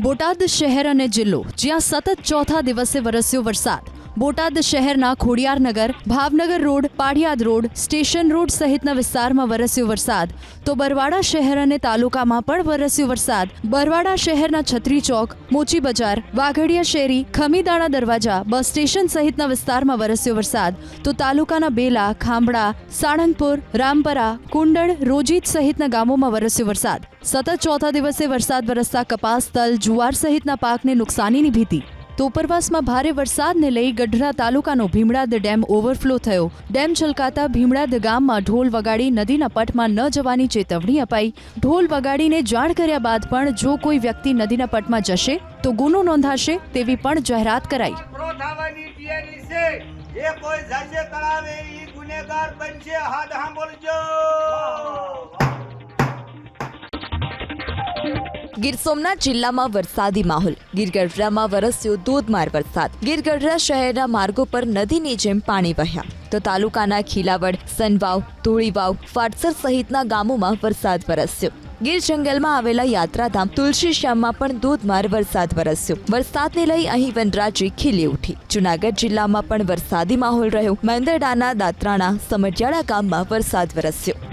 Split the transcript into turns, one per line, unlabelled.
બોટાદ શહેર અને જિલ્લો જ્યાં સતત ચોથા દિવસે વરસ્યો વરસાદ. બોટાદ શહેરના Khodiyarnagar Bhavnagar road Padiyad road, station road સહિતના વિસ્તારમાં વરસ્યો વરસાદ. તો બરવાડા શહેર અને તાલુકામાં પણ વરસ્યો વરસાદ. બરવાડા શહેરના છત્રી ચોક, મોચી બજાર, વાઘડિયા શેરી, ખમીદાણા દરવાજા, બસ સ્ટેશન સહિતના વિસ્તારમાં વરસ્યો વરસાદ. તો તાલુકાના બેલા ખાંભડા સાળંગપુર રામપરા, કુંડળ, રોજીત સહિતના ગામોમાં વરસ્યો વરસાદ. સતત ચોથા દિવસે વરસાદ વરસતા કપાસ, તલ, જુવાર સહિતના પાકને નુકસાનીની ભીતિ. તો ઉપરવાસમાં ભારે વરસાદને લઈ ગઢડા તાલુકાનો ભીમડાદ ડેમ ઓવરફ્લો થયો. ડેમ છલકાતા ભીમડાદ ગામમાં ઢોલ વગાડી નદીના પટમાં ન જવાની ચેતવણી અપાઈ. ઢોલ વગાડીને જાણ કર્યા બાદ પણ જો કોઈ વ્યક્તિ નદીના પટમાં જશે, તો ગુનો નોંધાશે તેવી પણ જાહેરાત કરાઈ.
ગીર સોમનાથ જિલ્લામાં વરસાદી માહોલ. ગીર વરસ્યો ધોધમાર વરસાદ. ગીર શહેરના માર્ગો પર નદીની જેમ પાણી વહ્યા. તો તાલુકાના ખીલાવડ, સનવાવ, ધોળીવાવ ફાટસર સહિતના ગામોમાં વરસાદ વરસ્યો. ગીર જંગલમાં આવેલા યાત્રાધામ તુલસી શ્યામમાં પણ ધોધમાર વરસાદ વરસ્યો. વરસાદને લઈ અહીં વનરાજી ખીલી ઉઠી. જુનાગઢ જિલ્લામાં પણ વરસાદી માહોલ રહ્યો. મેંદરડાના દાત્રાણા સમજિયાળા ગામમાં વરસાદ વરસ્યો.